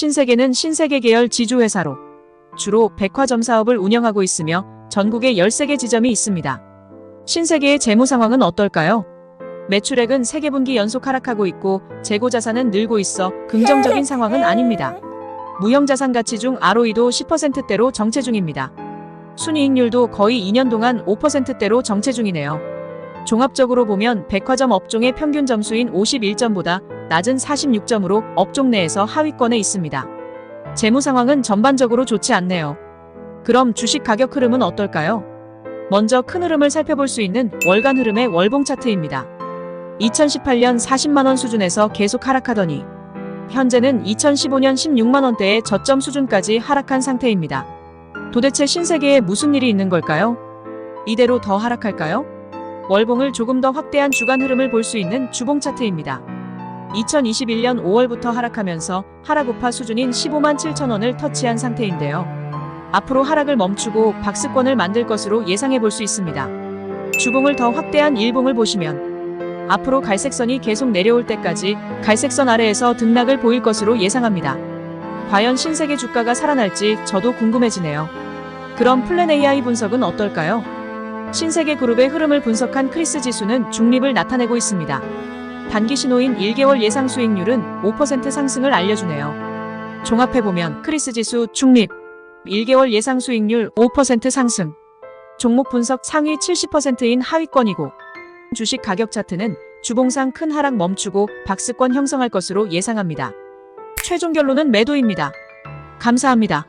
신세계는 신세계 계열 지주회사로 주로 백화점 사업을 운영하고 있으며 전국에 13개 지점이 있습니다. 신세계의 재무 상황은 어떨까요? 매출액은 3개분기 연속 하락하고 있고 재고 자산은 늘고 있어 긍정적인 상황은 아닙니다. 무형자산 가치 중 ROE도 10%대로 정체 중입니다. 순이익률도 거의 2년 동안 5%대로 정체 중이네요. 종합적으로 보면 백화점 업종의 평균 점수인 51점보다 낮은 46점으로 업종 내에서 하위권에 있습니다. 재무 상황은 전반적으로 좋지 않네요. 그럼 주식 가격 흐름은 어떨까요? 먼저 큰 흐름을 살펴볼 수 있는 월간 흐름의 월봉 차트입니다. 2018년 40만원 수준에서 계속 하락하더니 현재는 2015년 16만원대의 저점 수준까지 하락한 상태입니다. 도대체 신세계에 무슨 일이 있는 걸까요? 이대로 더 하락할까요? 월봉을 조금 더 확대한 주간 흐름을 볼 수 있는 주봉 차트입니다. 2021년 5월부터 하락하면서 하락 우파 수준인 15만 7천 원을 터치한 상태인데요. 앞으로 하락을 멈추고 박스권을 만들 것으로 예상해 볼 수 있습니다. 주봉을 더 확대한 일봉을 보시면 앞으로 갈색선이 계속 내려올 때까지 갈색선 아래에서 등락을 보일 것으로 예상합니다. 과연 신세계 주가가 살아날지 저도 궁금해지네요. 그럼 플랜 AI 분석은 어떨까요? 신세계 그룹의 흐름을 분석한 크리스 지수는 중립을 나타내고 있습니다. 단기 신호인 1개월 예상 수익률은 5% 상승을 알려주네요. 종합해보면 크리스 지수 중립, 1개월 예상 수익률 5% 상승, 종목 분석 상위 70%인 하위권이고 주식 가격 차트는 주봉상 큰 하락 멈추고 박스권 형성할 것으로 예상합니다. 최종 결론은 매도입니다. 감사합니다.